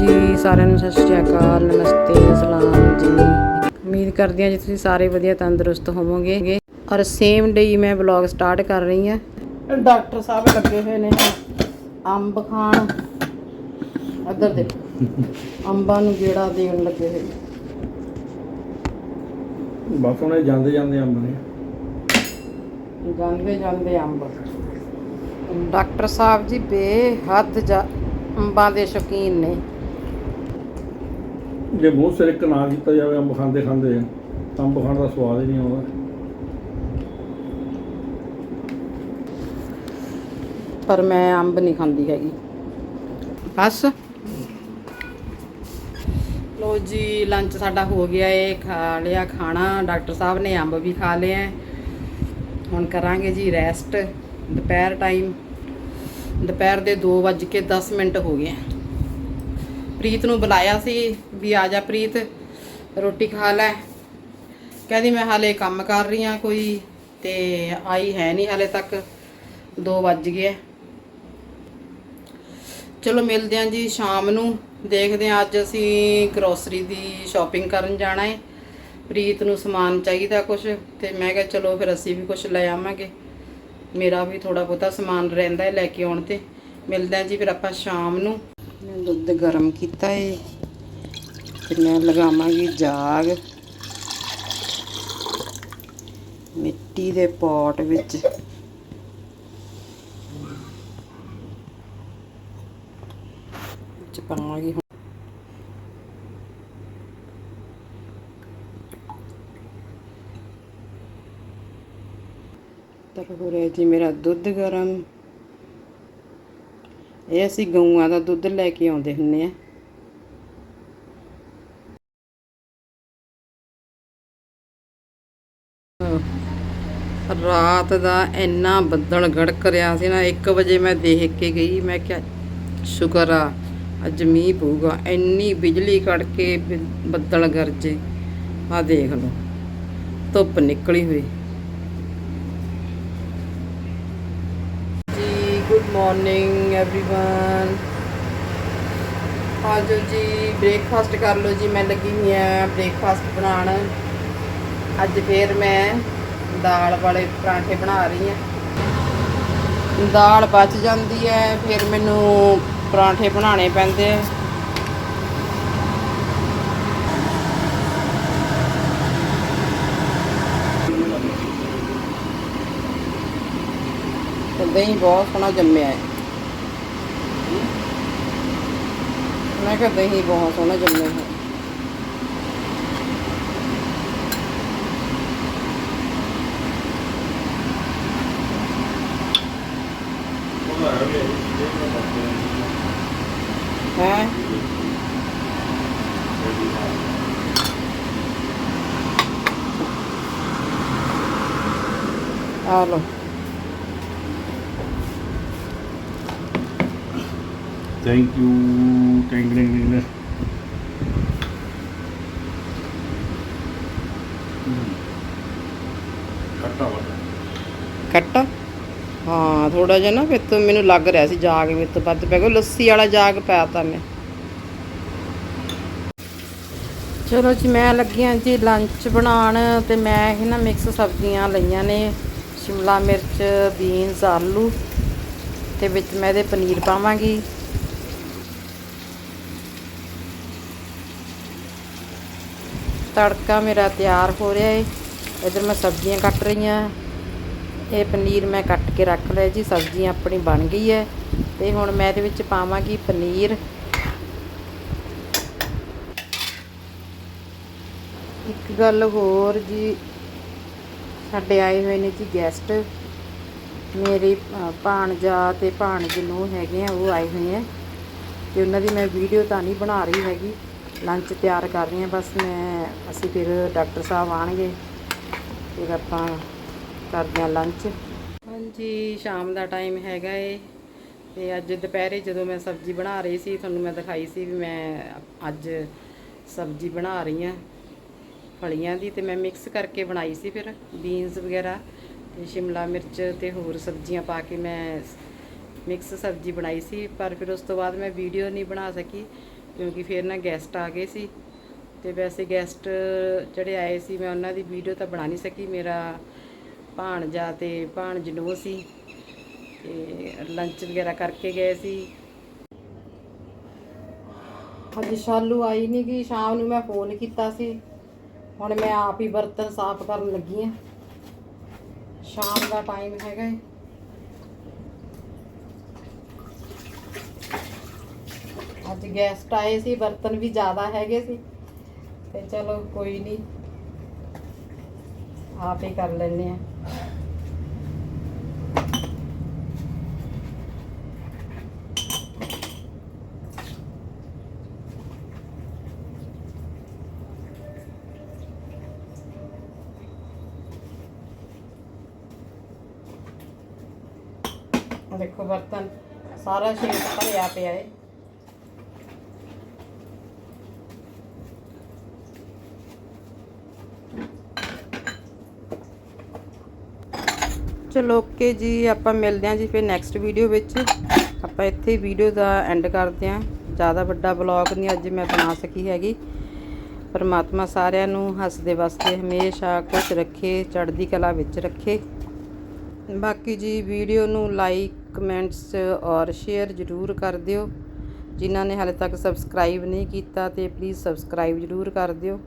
ਜੀ ਸਾਰਿਆਂ ਨੂੰ ਸਤਿ ਸ਼੍ਰੀ ਅਕਾਲ ਨਮਸਤੇ ਸਲਾਮ ਜੀ। ਉਮੀਦ ਕਰਦੀ ਹਾਂ ਜੀ ਤੁਸੀਂ ਸਾਰੇ ਵਧੀਆ ਤੰਦਰੁਸਤ ਹੋਵੋਗੇ। ਔਰ ਸੇਮ ਡੇ ਹੀ ਮੈਂ ਵਲੌਗ ਸਟਾਰਟ ਕਰ ਰਹੀ ਹਾਂ। ਡਾਕਟਰ ਸਾਹਿਬ ਲੱਗੇ ਹੋਏ ਨੇ ਅੰਬ ਖਾਣ। ਇੱਧਰ ਦੇ ਅੰਬਾਂ ਨੂੰ ਗੇੜਾ ਦੇਣ ਲੱਗੇ ਹੋਏ ਨੇ। ਬਸ ਉਹਨੇ ਜਾਂਦੇ ਜਾਂਦੇ ਅੰਬ ਨੇ। ਜਾਂਦੇ ਜਾਂਦੇ ਅੰਬ। ਡਾਕਟਰ ਸਾਹਿਬ ਜੀ ਬੇਹੱਦ ਜਾ ਅੰਬਾਂ ਦੇ ਸ਼ੌਕੀਨ ਨੇ। ਜੇ ਮੂੰਹ ਸਿਰ ਇੱਕ ਨਾ ਕੀਤਾ ਜਾਵੇ, ਅੰਬ ਖਾਂਦੇ ਖਾਂਦੇ, ਅੰਬ ਖਾਣ ਦਾ ਸਵਾਦ ਹੀ ਨਹੀਂ ਆਉਂਦਾ। ਪਰ ਮੈਂ ਅੰਬ ਨਹੀਂ ਖਾਂਦੀ ਹੈਗੀ। ਬਸ। ਲੋ ਜੀ ਲੰਚ ਸਾਡਾ ਹੋ ਗਿਆ ਏ, ਖਾ ਲਿਆ ਖਾਣਾ। ਡਾਕਟਰ ਸਾਹਿਬ ਨੇ ਅੰਬ ਵੀ ਖਾ ਲਿਆ ਹੁਣ ਕਰਾਂਗੇ ਜੀ ਰੈਸਟ ਦੁਪਹਿਰ ਟਾਈਮ ਦੁਪਹਿਰ ਦੇ 2:10 ਮਿੰਟ ਹੋ ਗਏ ਪ੍ਰੀਤ ਨੂੰ ਬੁਲਾਇਆ ਸੀ ਵੀ ਆ ਜਾ ਪ੍ਰੀਤ, ਰੋਟੀ ਖਾ ਲੈ। ਕਹਿੰਦੀ ਮੈਂ ਹਾਲੇ ਕੰਮ ਕਰ ਰਹੀ ਹਾਂ ਕੋਈ ਤੇ ਆਈ ਹੈ ਨਹੀਂ ਹਾਲੇ ਤੱਕ 2 ਵੱਜ ਗਏ ਚਲੋ ਮਿਲਦੇ ਹਾਂ ਜੀ ਸ਼ਾਮ ਨੂੰ, ਦੇਖਦੇ ਹਾਂ ਅੱਜ ਅਸੀਂ ਗਰੋਸਰੀ ਦੀ ਸ਼ਾਪਿੰਗ ਕਰਨ ਜਾਣਾ ਹੈ। ਪ੍ਰੀਤ ਨੂੰ ਸਮਾਨ ਚਾਹੀਦਾ ਕੁਝ ਤੇ ਮੈਂ ਕਿਹਾ ਚਲੋ ਫਿਰ ਅਸੀਂ ਵੀ ਕੁਝ ਲੈ ਆਵਾਂਗੇ। ਮੇਰਾ ਵੀ ਥੋੜਾ ਬਹੁਤਾ ਸਮਾਨ ਰਹਿੰਦਾ ਹੈ ਲੈ ਕੇ ਆਉਣ ਤੇ। ਮਿਲਦੇ ਹਾਂ ਜੀ ਫਿਰ ਆਪਾਂ ਸ਼ਾਮ ਨੂੰ। ਮੈਂ ਦੁੱਧ ਗਰਮ ਕੀਤਾ ਹੈ ਤੇ ਮੈਂ ਲਗਾਵਾਂਗੀ ਜਾਗ। ਮਿੱਟੀ ਦੇ ਪੋਟ ਵਿੱਚ। ਚ ਪਾਵਾਂਗੀ ਹੁਣ। ਹੋ ਰਿਹਾ ਜੀ ਮੇਰਾ ਦੁੱਧ ਗਰਮ। ਇਹ ਅਸੀਂ ਗਊਆਂ ਦਾ ਦੁੱਧ ਲੈ ਕੇ ਆਉਂਦੇ ਹੁੰਨੇ ਆ। ਰਾਤ ਦਾ ਇੰਨਾ ਬੱਦਲ ਗੜਕ ਰਿਹਾ ਸੀ ਨਾ 1 ਵਜੇ ਮੈਂ ਦੇਖ ਕੇ ਗਈ, ਮੈਂ ਕਿਹਾ, ਸ਼ੁਕਰ ਆ, ਅੱਜ ਮੀਂਹ ਪਊਗਾ। ਇੰਨੀ ਬਿਜਲੀ ਕੜਕੇ ਬ- ਬੱਦਲ ਗਰਜੇ। ਆ ਦੇਖ ਲਓ, ਧੁੱਪ ਨਿਕਲੀ ਹੋਈ ਜੀ ਗੁੱਡ ਮਾਰਨਿੰਗ एवरीवन ਆਜੋ ਜੀ ਬ੍ਰੇਕਫਾਸਟ ਕਰ ਲਓ ਜੀ ਮੈਂ ਲੱਗੀ ਹੋਈ ਆ ਬ੍ਰੇਕਫਾਸਟ ਬਣਾਉਣ ਅੱਜ ਫੇਰ ਮੈਂ ਦਾਲ ਵਾਲੇ ਪਰਾਂਠੇ ਬਣਾ ਰਹੀ ਹਾਂ ਦਾਲ ਬਚ ਜਾਂਦੀ ਹੈ ਫਿਰ ਮੈਨੂੰ ਪਰਾਂਠੇ ਬਣਾਉਣੇ ਪੈਂਦੇ ਆ ਤੇ ਦਹੀਂ ਬਹੁਤ ਸੋਹਣਾ ਜੰਮਿਆ ਹੈ। ਮੈਂ ਕਿਹਾ ਦਹੀਂ ਬਹੁਤ ਸੋਹਣਾ ਜੰਮਿਆ ਹੈ। ਹੈ? ਆ ਲੋ ਥੈਂਕ ਯੂ ਟੈਂਗ ਟੈਂਗ ਕੱਟਾ ਵੱਡਾ। ਕੱਟ ਹਾਂ ਥੋੜਾ ਜਿਹਾ ਨਾ ਫਿਰ ਤੋਂ ਮੈਨੂੰ ਲੱਗ ਰਿਹਾ ਸੀ ਜਾਗ ਮੇਰੇ ਤੋਂ ਵੱਧ ਪੈ ਗਿਆ। ਲੱਸੀ ਵਾਲਾ ਜਾਗ ਪਿਆ ਤਾਂ ਮੈਂ। ਚਲੋ ਜੀ ਮੈਂ ਲੱਗੀ ਹਾਂ ਜੀ ਲੰਚ ਬਣਾਉਣ ਤੇ ਮੈਂ ਇਹ ਨਾ ਮਿਕਸ ਸਬਜ਼ੀਆਂ ਲਈਆਂ ਨੇ ਸ਼ਿਮਲਾ ਮਿਰਚ ਬੀਨਸ ਆਲੂ ਤੇ ਵਿੱਚ ਮੈਂ ਇਹਦੇ ਪਨੀਰ ਪਾਵਾਂਗੀ। ਤੜਕਾ ਮੇਰਾ ਤਿਆਰ ਹੋ ਰਿਹਾ ਏ। ਇਧਰ ਮੈਂ ਸਬਜ਼ੀਆਂ ਕੱਟ ਰਹੀ ਹਾਂ ਇਹ ਪਨੀਰ ਮੈਂ ਕੱਟ ਕੇ ਰੱਖ ਲਿਆ ਜੀ ਸਬਜ਼ੀ ਆਪਣੀ ਬਣ ਗਈ ਹੈ ਤੇ ਹੁਣ ਮੈਂ ਇਹਦੇ ਵਿੱਚ ਪਾਵਾਂਗੀ ਪਨੀਰ। ਇੱਕ ਗੱਲ ਹੋਰ ਜੀ ਸਾਡੇ ਆਏ ਹੋਏ ਨੇ ਜੀ ਗੈਸਟ ਮੇਰੇ ਅ, ਭਾਣਜਾ ਤੇ ਭਾਣਜ ਨੂੰ ਹੈਗੇ ਆ ਉਹ ਆਏ ਹੋਏ ਆ। ਤੇ ਉਹਨਾਂ ਦੀ ਮੈਂ ਵੀਡੀਓ ਤਾਂ ਨਹੀਂ ਬਣਾ ਰਹੀ ਹੈਗੀ। ਲੰਚ ਤਿਆਰ ਕਰ ਰਹੀ ਹਾਂ, ਬਸ ਮੈਂ, ਅਸੀਂ ਫਿਰ ਡਾਕਟਰ ਸਾਹਿਬ ਆਣਗੇ ਫਿਰ ਆਪਾਂ ਕਰਦੇ ਹਾਂ ਲੰਚ ਹਾਂਜੀ, ਸ਼ਾਮ ਦਾ ਟਾਈਮ ਹੈਗਾ ਏ, ਤੇ ਅੱਜ ਦੁਪਹਿਰੇ ਜਦੋਂ ਮੈਂ ਸਬਜ਼ੀ ਬਣਾ ਰਹੀ ਸੀ, ਤੁਹਾਨੂੰ ਮੈਂ ਦਿਖਾਈ ਸੀ ਵੀ ਮੈਂ ਅੱਜ ਸਬਜ਼ੀ ਬਣਾ ਰਹੀ ਹਾਂ, ਫਲੀਆਂ ਦੀ, ਤੇ ਮੈਂ ਮਿਕਸ ਕਰਕੇ ਬਣਾਈ ਸੀ ਫਿਰ ਬੀਨਸ ਵਗੈਰਾ ਤੇ ਸ਼ਿਮਲਾ ਮਿਰਚ ਤੇ ਹੋਰ ਸਬਜ਼ੀਆਂ ਪਾ ਕੇ ਮੈਂ ਮਿਕਸ ਸਬਜ਼ੀ ਬਣਾਈ ਸੀ, ਪਰ ਫਿਰ ਉਸ ਤੋਂ ਬਾਅਦ ਮੈਂ ਵੀਡੀਓ ਨਹੀਂ ਬਣਾ ਸਕੀ। ਕਿਉਂਕਿ ਫਿਰ ਨਾ ਗੈਸਟ ਆ ਗਏ ਸੀ ਤੇ ਵੈਸੇ ਗੈਸਟ ਜਿਹੜੇ ਆਏ ਸੀ ਮੈਂ ਉਹਨਾਂ ਦੀ ਵੀਡੀਓ ਤਾਂ ਬਣਾ ਨਹੀਂ ਸਕੀ, ਮੇਰਾ ਭਾਣਜਾ ਤੇ ਭਾਣਜ ਨੂੰ ਸੀ ਤੇ ਲੰਚ ਵਗੈਰਾ ਕਰਕੇ ਗਏ ਸੀ। ਅੱਜ ਸ਼ਾਲੂ ਆਈ ਨਹੀਂ ਗਈ ਸ਼ਾਮ ਨੂੰ ਮੈਂ ਫੋਨ ਕੀਤਾ ਸੀ। ਹੁਣ ਮੈਂ ਆਪ ਹੀ ਬਰਤਨ ਸਾਫ਼ ਕਰਨ ਲੱਗੀ ਆ। ਸ਼ਾਮ ਦਾ ਟਾਈਮ ਹੈਗਾ ਅੱਜ ਗੈਸਟ ਆਏ ਸੀ ਬਰਤਨ ਵੀ ਜ਼ਿਆਦਾ ਹੈਗੇ ਸੀ। ਤੇ ਚਲੋ ਕੋਈ ਨਹੀਂ ਆਪ ਹੀ ਕਰ ਲੈਨੇ ਆ। ਆਹ ਦੇਖੋ ਬਰਤਨ ਸਾਰਾ ਸ਼ੇਡ ਭਰਿਆ ਪਿਆ ਏ। ਚਲੋ ਓਕੇ ਜੀ, ਆਪਾਂ ਮਿਲਦੇ ਹਾਂ ਜੀ ਫਿਰ ਨੈਕਸਟ ਵੀਡੀਓ ਵਿੱਚ। ਆਪਾਂ ਇੱਥੇ ਵੀਡੀਓ ਦਾ ਐਂਡ ਕਰਦੇ ਹਾਂ। ਜ਼ਿਆਦਾ ਵੱਡਾ ਬਲੌਗ ਨਹੀਂ ਅੱਜ ਮੈਂ ਬਣਾ ਸਕੀ ਹੈਗੀ। ਪਰਮਾਤਮਾ ਸਾਰਿਆਂ ਨੂੰ ਹੱਸਦੇ ਵਸਦੇ, ਹਮੇਸ਼ਾ ਖੁਸ਼ ਰੱਖੇ, ਚੜ੍ਹਦੀ ਕਲਾ ਵਿੱਚ ਰੱਖੇ। ਬਾਕੀ ਜੀ ਵੀਡੀਓ ਨੂੰ ਲਾਈਕ ਕਮੈਂਟਸ ਔਰ ਸ਼ੇਅਰ ਜ਼ਰੂਰ ਕਰ ਦਿਓ। ਜਿਨ੍ਹਾਂ ਨੇ ਹਾਲੇ ਤੱਕ ਸਬਸਕ੍ਰਾਈਬ ਨਹੀਂ ਕੀਤਾ ਤੇ ਪਲੀਜ਼ ਸਬਸਕ੍ਰਾਈਬ ਜ਼ਰੂਰ ਕਰ ਦਿਓ।